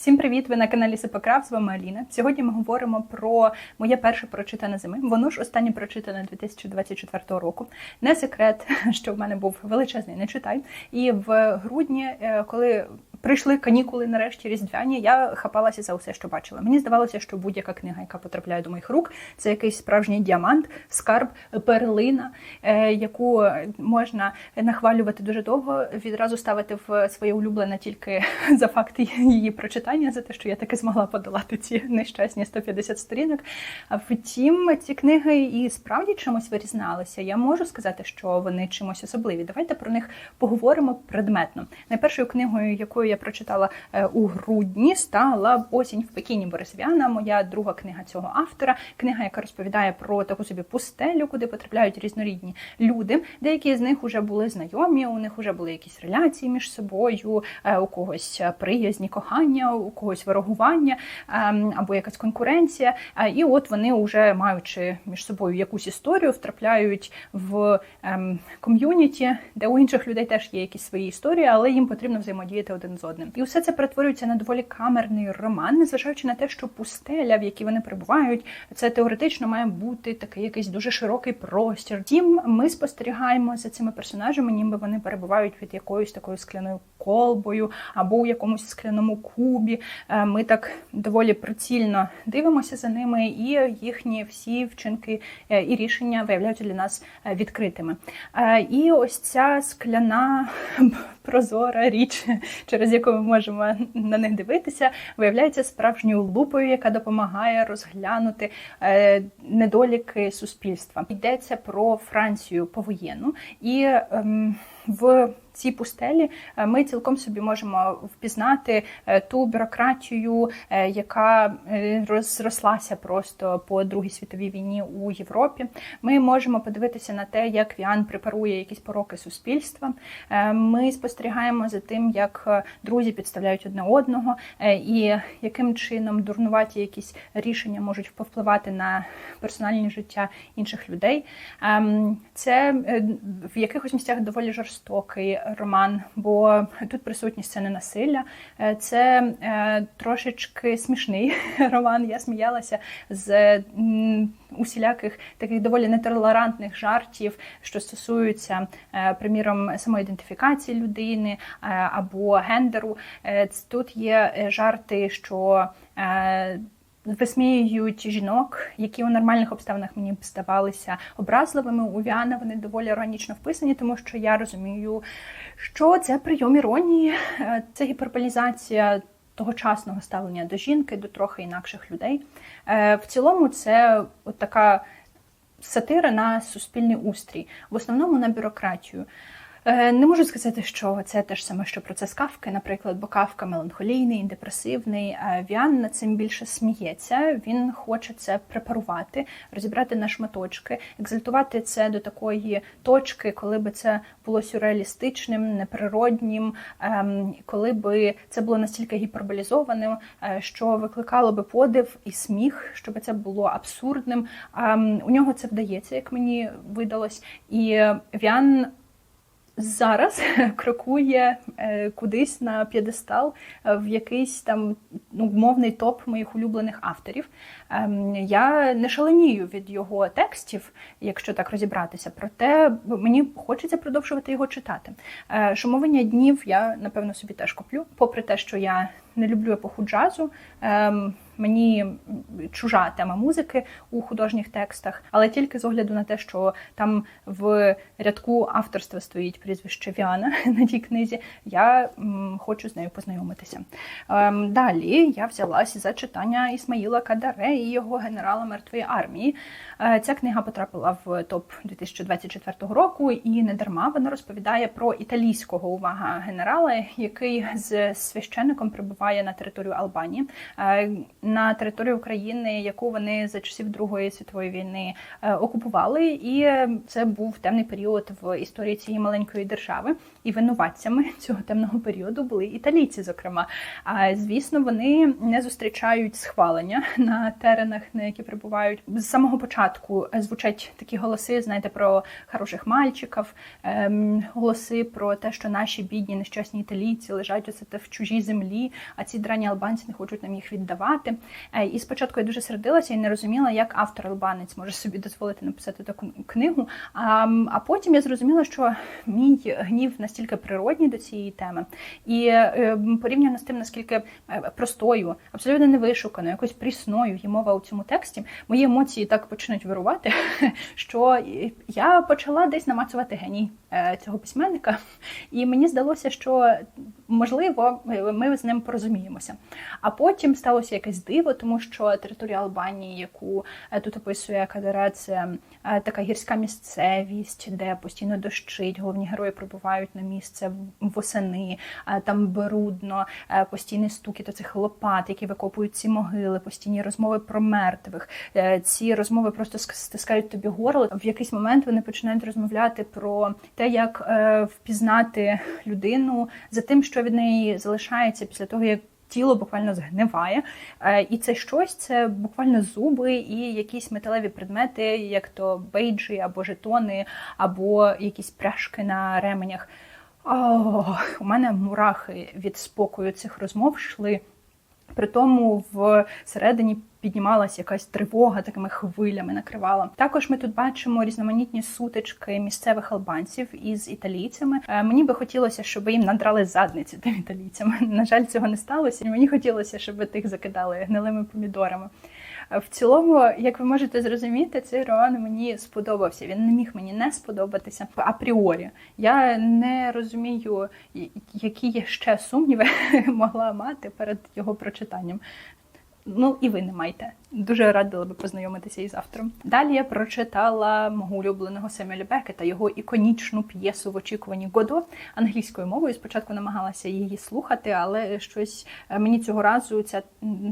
Всім привіт! Ви на каналі Сипокраф, з вами Аліна. Сьогодні ми говоримо про моє перше прочитане зими. Воно ж останнє прочитане 2024 року. Не секрет, що в мене був величезний не читай. І в грудні, е, коли прийшли канікули, нарешті різдвяні, я хапалася за усе, що бачила. Мені здавалося, що будь-яка книга, яка потрапляє до моїх рук, це якийсь справжній діамант, скарб, перлина, е, яку можна нахвалювати дуже довго, відразу ставити в своє улюблене тільки за факт її прочитання, за те, що я таки змогла подолати ці нещасні 150 сторінок. А втім, ці книги і справді чимось вирізналися. Я можу сказати, що вони чимось особливі. Давайте про них поговоримо предметно. Найпершою книгою, якою я прочитала е, у грудні, стала Осінь в Пекіні Борисвяна, моя друга книга цього автора. Книга, яка розповідає про таку собі пустелю, куди потрапляють різнорідні люди. Деякі з них вже були знайомі, у них вже були якісь реляції між собою, е, у когось приязні кохання, у когось ворогування ем, або якась конкуренція. Е, І от вони, вже маючи між собою якусь історію, втрапляють в ем, ком'юніті, де у інших людей теж є якісь свої історії, але їм потрібно взаємодіяти один з одним. І все це перетворюється на доволі камерний роман, незважаючи на те, що пустеля, в якій вони перебувають, це теоретично має бути такий якийсь дуже широкий простір. Втім, ми спостерігаємо за цими персонажами, ніби вони перебувають під якоюсь такою скляною колбою або у якомусь скляному кубі. Е, Ми так доволі прицільно дивимося за ними, і їхні всі вчинки е, і рішення виявляються для нас е, відкритими. І ось ця скляна прозора річ, через яку ми можемо на них дивитися, виявляється справжньою лупою, яка допомагає розглянути недоліки суспільства. Йдеться про Францію повоєнну і ем, в цій пустелі е, ми цілком собі можемо впізнати е, ту бюрократію, е, яка розрослася просто по Другій світовій війні у Європі. Ми можемо подивитися на те, як Віан препарує якісь пороки суспільства. Ми спостерігаємо за тим, як друзі підставляють одне одного, і яким чином дурнуваті якісь рішення можуть повпливати на персональне життя інших людей. Ем, Це в якихось місцях доволі жорстокий роман, бо тут присутні сцени насилля. Е, Це е, трошечки смішний роман. Я сміялася з усіляких таких доволі нетолерантних жартів, що стосуються, е, приміром, самоідентифікації людини е, або гендеру. Тут є жарти, що Висміюють жінок, які у нормальних обставинах мені б здавалися образливими. У Віана вони доволі органічно вписані, тому що я розумію, що це прийом іронії, е, це гіперболізація тогочасного ставлення до жінки, до трохи інакших людей. Е, В цілому, це от така сатира на суспільний устрій, в основному на бюрократію. Е, Не можу сказати, що це те ж саме, що процес Кавки, наприклад, бо Кавка меланхолійний, депресивний. Віан над цим більше сміється. Він хоче це препарувати, розібрати на шматочки, екзальтувати це до такої точки, коли би це було сюрреалістичним, неприроднім, ем, коли би це було настільки гіперболізованим, е, що викликало би подив і сміх, щоб це було абсурдним. Ем, У нього це вдається, як мені видалось, і Віан зараз крокує е, кудись на п'єдестал е, в якийсь там ну, мовний топ моїх улюблених авторів. Ем, Я не шаленію від його текстів, якщо так розібратися, проте мені хочеться продовжувати його читати. Е, Шумовання днів я напевно собі теж куплю, попри те, що я не люблю епоху джазу. Мені чужа тема музики у художніх текстах, але тільки з огляду на те, що там в рядку авторства стоїть прізвище Віана на тій книзі, я хочу з нею познайомитися. Ем, далі я взялася за читання Ісмаїла Кадаре і його генерала мертвої армії. Е, Ця книга потрапила в топ 2024 року, і не дарма вона розповідає про італійського увага генерала, який з священником прибуває на територію Албанії. На територію України, яку вони за часів Другої світової війни е, окупували, і це був темний період в історії цієї маленької держави. І винуватцями цього темного періоду були італійці. Зокрема, а звісно, вони не зустрічають схвалення на теренах, на які прибувають з самого початку. Звучать такі голоси, знаєте, про хороших мальчиків, ем, голоси про те, що наші бідні нещасні італійці лежать оце в чужій землі, а ці драні албанці не хочуть нам їх віддавати. Е, і спочатку я дуже сердилася і не розуміла, як автор албанець може собі дозволити написати таку книгу. А, потім я зрозуміла, що мій гнів настільки природні до цієї теми, і е, порівняно з тим, наскільки е, простою, абсолютно невишуканою, якось прісною є мова у цьому тексті, мої емоції так почнуть вирувати, що я почала десь намацувати геній цього письменника, і мені здалося, що можливо ми з ним порозуміємося. А потім сталося якесь диво, тому що територія Албанії, яку тут описує Кадере, це така гірська місцевість, де постійно дощить, головні герої прибувають на місце восени, там брудно, постійний стукіт оцих лопат, які викопують ці могили, постійні розмови про мертвих. Е, ці розмови просто стискають тобі горло. В якийсь момент вони починають розмовляти про те, як е, впізнати людину за тим, що від неї залишається після того, як тіло буквально згниває. Е, і це щось, це буквально зуби і якісь металеві предмети, як то бейджі або жетони, або якісь пряжки на ременях. О, у мене мурахи від спокою цих розмов йшли. При тому всередині піднімалася якась тривога, такими хвилями накривала. Також ми тут бачимо різноманітні сутички місцевих албанців із італійцями. Е, мені би хотілося, щоб їм надрали задниці тим італійцям. На жаль, цього не сталося. Мені хотілося, щоб тих закидали гнилими помідорами. В цілому, як ви можете зрозуміти, цей роман мені сподобався. Він не міг мені не сподобатися апріорі. Я не розумію, які ще сумніви могла мати перед його прочитанням. Ну і ви не маєте. Дуже радила би познайомитися із автором. Далі я прочитала мого улюбленого Семюеля Бекета, його іконічну п'єсу в очікуванні Годо англійською мовою. Спочатку намагалася її слухати, але щось е, мені цього разу ця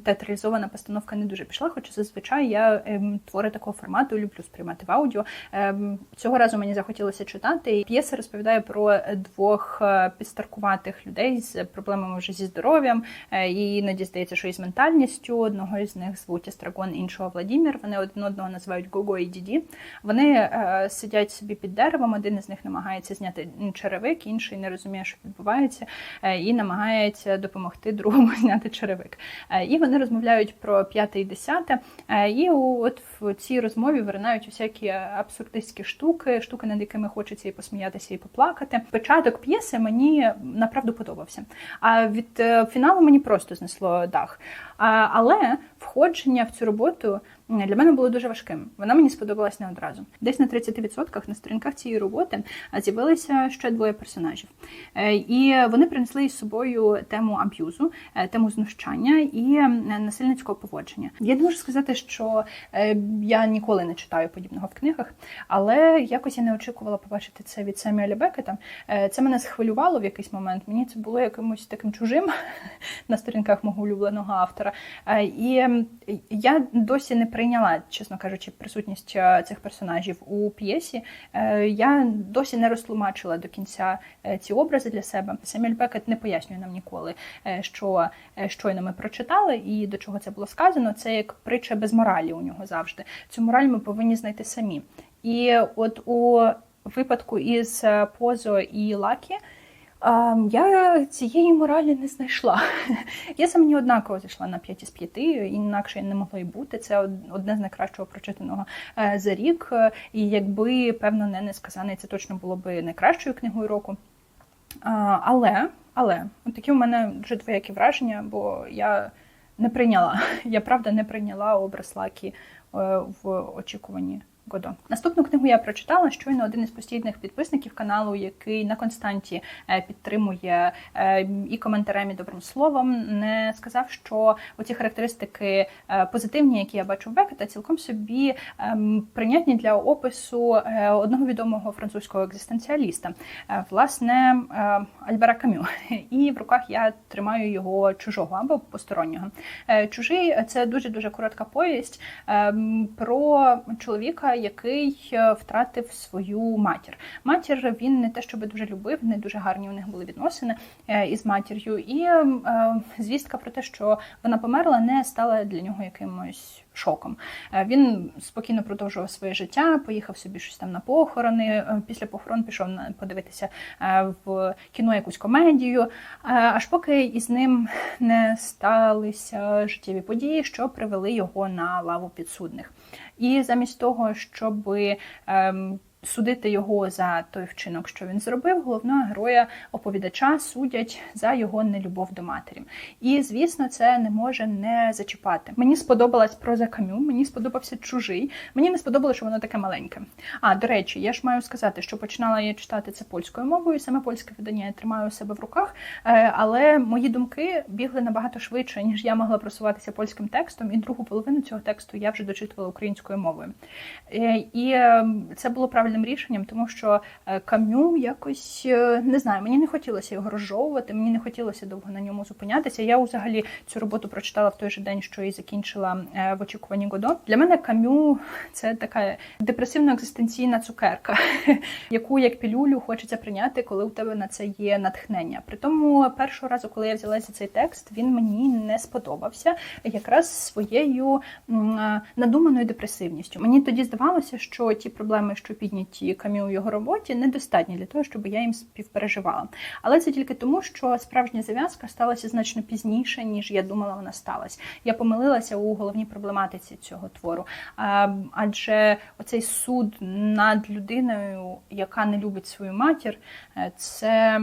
театралізована постановка не дуже пішла. Хоча зазвичай я ем, твори такого формату люблю сприймати в аудіо. Ем, цього разу мені захотілося читати. П'єса розповідає про двох е, підстаркуватих людей з проблемами вже зі здоров'ям, е, і іноді здається, що із ментальністю одного із них звуть Естрагон, іншого Владімір. Вони один одного називають Гого і Діді. Вони е, сидять собі під деревом. Один із них намагається зняти черевик, інший не розуміє, що відбувається, е, і намагається допомогти другому зняти черевик. Е, і вони розмовляють про п'яте і десяте. І от в цій розмові виринають усякі абсурдистські штуки, штуки, над якими хочеться і посміятися, і поплакати. Початок п'єси мені направду подобався. А від фіналу мені просто знесло дах. Але входження в цю роботу для мене було дуже важким. Вона мені сподобалась не одразу. Десь на 30% на сторінках цієї роботи з'явилися ще двоє персонажів, е, і вони принесли із собою тему аб'юзу, е, тему знущання і насильницького поводження. Я не можу сказати, що е, я ніколи не читаю подібного в книгах, але якось я не очікувала побачити це від Семюеля Бекета. Це мене схвилювало в якийсь момент. Мені це було якимось таким чужим на сторінках мого улюбленого автора. І я досі не прийняла, чесно кажучи, присутність е, цих персонажів у п'єсі. Е, я досі не розтлумачила до кінця е, ці образи для себе. Семюель Бекет не пояснює нам ніколи, що щойно ми прочитали і до чого це було сказано. Це як притча без моралі у нього завжди. Цю мораль ми повинні знайти самі. І от у випадку із Позо і Лакі. Я цієї моралі не знайшла. Я сам мені однаково зайшла на 5 із 5, інакше не могло й бути. Це одне з найкращого прочитаного е, за рік. І якби, певно, не несказаний, це точно було б найкращою книгою року. Але, але, такі у мене дуже двоякі враження, бо я не прийняла. Я правда не прийняла образ Лакі е, в очікуванні Годо. Наступну книгу я прочитала щойно один із постійних підписників каналу, який на константі е, підтримує е, і коментарем, і добрим словом, не сказав, що оці характеристики е, позитивні, які я бачу в Бекета, цілком собі ем, прийнятні для опису одного відомого французького екзистенціаліста, власне Альбера Камю. І в руках я тримаю його чужого або постороннього. Чужий це дуже дуже коротка повість ем, про чоловіка який е, втратив свою матір. Матір він не те, щоб дуже любив, не дуже гарні у них були відносини е, із матір'ю. І е, звістка про те, що вона померла, не стала для нього якимось шоком. Він спокійно продовжував своє життя, поїхав собі щось там на похорони. Після похорон пішов подивитися в кіно якусь комедію, аж поки із ним не сталися життєві події, що привели його на лаву підсудних. І замість того, щоб ем, судити його за той вчинок, що він зробив, головного героя оповідача судять за його нелюбов до матері. І звісно, це не може не зачіпати. Мені сподобалась проза камю, мені сподобався чужий. Мені не сподобалося, що воно таке маленьке. А до речі, я ж маю сказати, що починала я читати це польською мовою. Саме польське видання я тримаю у себе в руках, е, але мої думки бігли набагато швидше, ніж я могла просуватися польським текстом, і другу половину цього тексту я вже дочитувала українською мовою. Е, і ем, це було правильно правильним рішенням, тому що е, кам'ю якось е, не знаю, мені не хотілося його розжовувати, мені не хотілося довго на ньому зупинятися. Я взагалі цю роботу прочитала в той же день, що і закінчила е, в очікуванні Годо. Для мене кам'ю це така депресивно-екзистенційна цукерка, яку як пілюлю хочеться прийняти, коли у тебе на це є натхнення. При тому першого разу, коли я взялася цей текст, він мені не сподобався якраз своєю надуманою депресивністю. Мені тоді здавалося, що ті проблеми, що підняті ті камі у його роботі, недостатні для того, щоб я їм співпереживала. Але це тільки тому, що справжня зав'язка сталася значно пізніше, ніж я думала, вона сталася. Я помилилася у головній проблематиці цього твору. Адже оцей суд над людиною, яка не любить свою матір, е, це.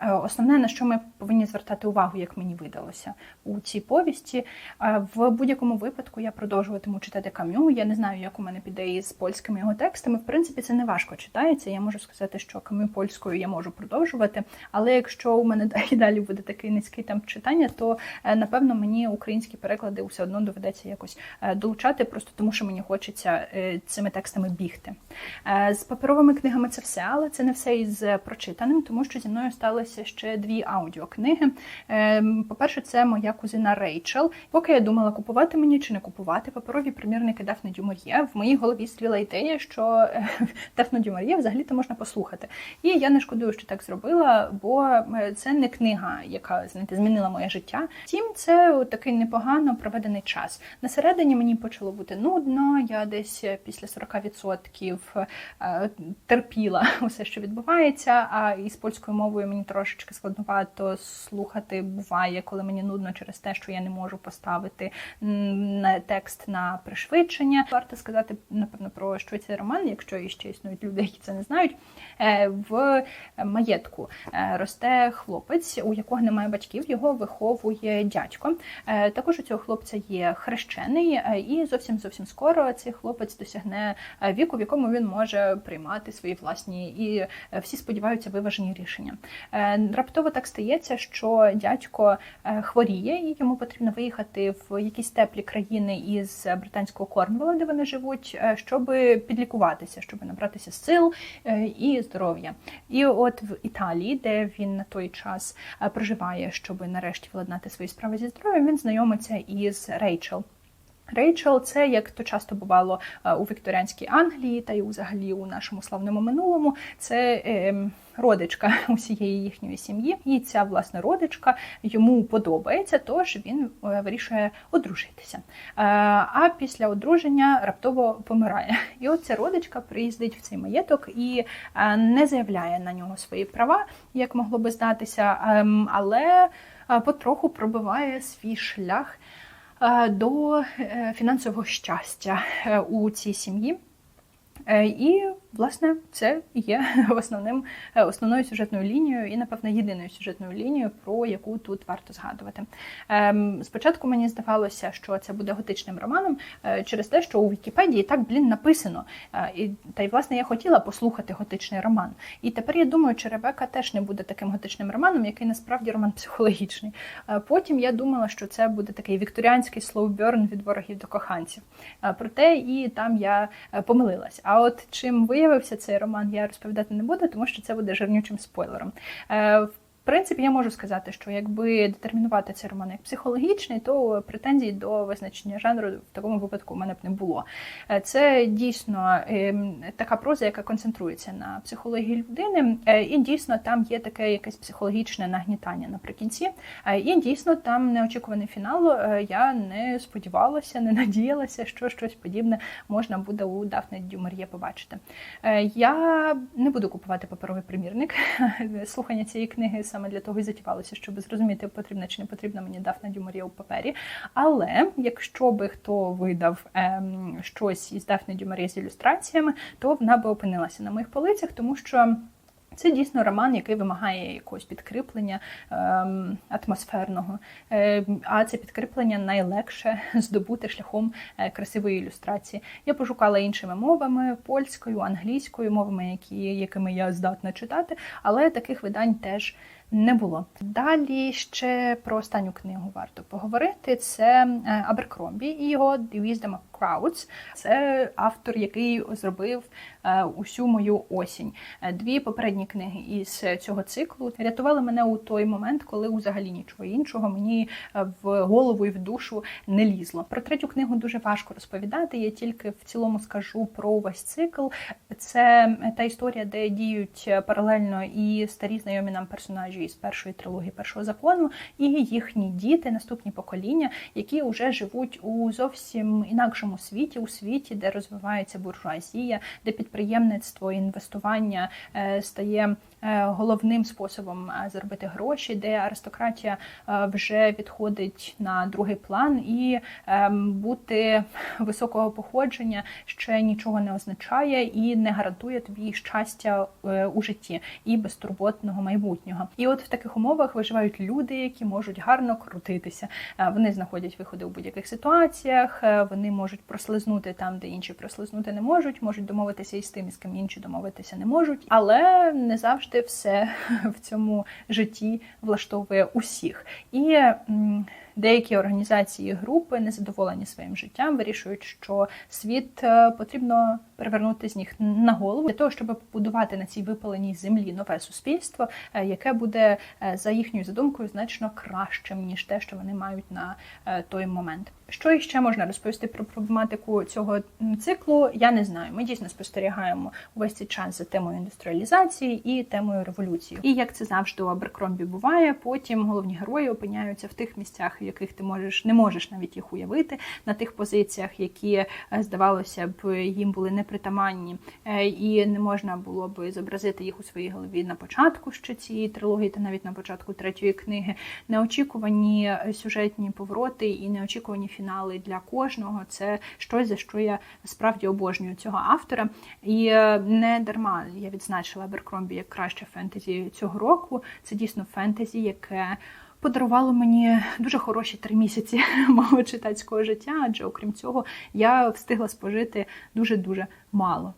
Е, основне, на що ми повинні звертати увагу, як мені видалося у цій повісті. Е, в будь-якому випадку я продовжуватиму читати кам'ю. Я не знаю, як у мене піде із польськими його текстами. В принципі, це не важко читається. Я можу сказати, що кам'ю польською я можу продовжувати. Але якщо у мене і далі буде такий низький темп читання, то е, напевно мені українські переклади все одно доведеться якось долучати, просто тому що мені хочеться цими текстами бігти. З паперовими книгами це все, але це не все із прочитаним, тому що зі мною стали з'явилися ще дві аудіокниги. Ем, по-перше, це моя кузина Рейчел. Поки я думала, купувати мені чи не купувати паперові примірники Дафне Дюмор'є, в моїй голові стріла ідея, що Дафну Дюмор'є взагалі-то можна послухати. І я не шкодую, що так зробила, бо е, це не книга, яка знаєте, змінила моє життя. Втім, це такий непогано проведений час. На середині мені почало бути нудно. Я десь після 40% е, терпіла усе, що відбувається. А із польською мовою мені трошечки складновато слухати буває, коли мені нудно через те, що я не можу поставити текст на пришвидшення. Варто сказати, напевно, про що цей роман, якщо іще існують люди, які це не знають. Е, в маєтку е, росте хлопець, у якого немає батьків, його виховує дядько. Е, також у цього хлопця є хрещений, і зовсім зовсім скоро цей хлопець досягне віку, в якому він може приймати свої власні і всі сподіваються виважені рішення. Е, раптово так стається, що дядько е, хворіє, і йому потрібно виїхати в якісь теплі країни із британського Корнвола, де вони живуть, е, щоб підлікуватися, щоб набратися сил і здоров'я. І от в Італії, де він на той час проживає, щоб нарешті владнати свої справи зі здоров'ям, він знайомиться із Рейчел. Рейчел, це як то часто бувало у Вікторіанській Англії, та й взагалі у нашому славному минулому. Це е, родичка усієї їхньої сім'ї, і ця власне родичка йому подобається, тож він е, вирішує одружитися. Е, а після одруження раптово помирає. І от ця родичка приїздить в цей маєток і е, не заявляє на нього свої права, як могло би здатися, ем, але потроху пробиває свій шлях. До фінансового щастя у цій сім'ї. І Власне, це є основним е, основною сюжетною лінією і, напевно, єдиною сюжетною лінією, про яку тут варто згадувати. Ем, Спочатку мені здавалося, що це буде готичним романом е, через те, що у Вікіпедії так блін написано. Е, і та й власне я хотіла послухати готичний роман. І тепер я думаю, чи Ребека теж не буде таким готичним романом, який насправді роман психологічний. Потім я думала, що це буде такий вікторіанський слоуберн від ворогів до коханців. Проте і там я помилилась. А от чим виявився цей роман, я розповідати не буду, тому що це буде жирнючим спойлером. Принципі, я можу сказати, що якби детермінувати цей роман як психологічний, то претензій до визначення жанру в такому випадку у мене б не було. Е, Це дійсно ем, така проза, яка концентрується на психології людини, е, і дійсно там є таке якесь психологічне нагнітання наприкінці. Е, І дійсно там неочікуваний фінал. Я не сподівалася, не надіялася, що щось подібне можна буде у Дафне Дюмар'є побачити. Я не буду купувати паперовий примірник. Слухання цієї книги саме для того і затівалося, щоб зрозуміти, потрібна чи не потрібна мені Дафна Дюмар'є у папері. Але якщо би хто видав ем, щось із Дафни Дюмар'є з ілюстраціями, то вона би опинилася на моїх полицях, тому що. Це дійсно роман, який вимагає якогось підкріплення ем, атмосферного. Ем, а це підкріплення найлегше здобути шляхом е, красивої ілюстрації. Я пошукала іншими мовами польською, англійською, мовами, які, якими я здатна читати, але таких видань теж не було. Далі ще про останню книгу варто поговорити. Це е, Аберкромбі і його The Wisdom of Crowds. Це автор, який зробив е, усю мою осінь. Е, Дві попередні книги із цього циклу рятували мене у той момент, коли взагалі нічого іншого мені в голову і в душу не лізло. Про третю книгу дуже важко розповідати. Я тільки в цілому скажу про увесь цикл. Це та історія, де діють паралельно і старі знайомі нам персонажі із першої трилогії першого закону, і їхні діти, наступні покоління, які вже живуть у зовсім інакшому світі, у світі, де розвивається буржуазія, де підприємництво, інвестування е, стає е, головним способом е, заробити гроші, де аристократія вже відходить на другий план, і ем, бути високого походження ще нічого не означає і не гарантує тобі щастя у житті і безтурботного майбутнього. І от в таких умовах виживають люди, які можуть гарно крутитися. Е, Вони знаходять виходи у будь-яких ситуаціях, е, вони можуть прослизнути там, де інші прослизнути не можуть, можуть домовитися із тим, з ким інші домовитися не можуть, але не завжди все в цьому житті влаштовує усіх. І Деякі організації і групи незадоволені своїм життям, вирішують, що світ е, потрібно перевернути з них на голову для того, щоб побудувати на цій випаленій землі нове суспільство, е, яке буде е, за їхньою задумкою значно кращим ніж те, що вони мають на той момент. Що іще можна розповісти про проблематику цього циклу? Я не знаю. Ми дійсно спостерігаємо увесь цей час за темою індустріалізації і темою революції. І як це завжди у Аберкромбі буває, потім головні герої опиняються в тих місцях, яких ти можеш не можеш навіть їх уявити, на тих позиціях, які е, здавалося б їм були непритаманні, е, і не можна було б зобразити їх у своїй голові на початку ще цієї трилогії, та навіть на початку третьої книги. Неочікувані е, сюжетні повороти і неочікувані фінали для кожного. Це щось за що я справді обожнюю цього автора. І не дарма я відзначила Аберкромбі як краще фентезі цього року. Це дійсно фентезі, яке. Подарувало мені дуже хороші три місяці мого читацького життя, адже окрім цього я встигла спожити дуже дуже мало.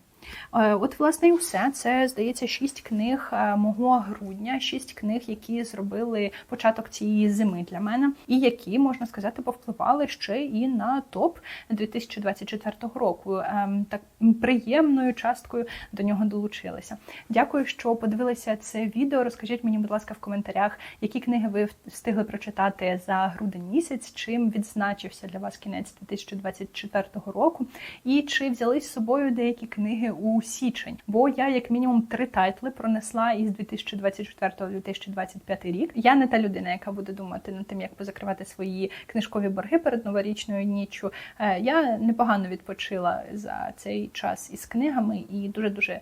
Е, От, власне, і все. Це, здається, шість книг е, мого грудня, шість книг, які зробили початок цієї зими для мене, і які, можна сказати, повпливали ще і на топ 2024 року. Ем, Так приємною часткою до нього долучилися. Дякую, що подивилися це відео. Розкажіть мені, будь ласка, в коментарях, які книги ви встигли прочитати за грудень місяць, чим відзначився для вас кінець 2024 року, і чи взяли з собою деякі книги у січень. Бо я, як мінімум, три тайтли пронесла із 2024 2025 рік. Я не та людина, яка буде думати над тим, як позакривати свої книжкові борги перед новорічною ніччю. Е, Я непогано відпочила за цей час із книгами і дуже дуже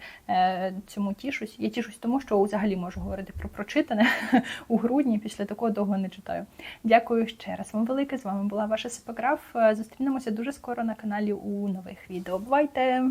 цьому тішусь. Я тішусь тому, що взагалі можу говорити про прочитане у грудні. Після такого довго не читаю. Дякую ще раз вам велике. З вами була ваша сипограф. Зустрінемося дуже скоро на каналі у нових відео. Бувайте!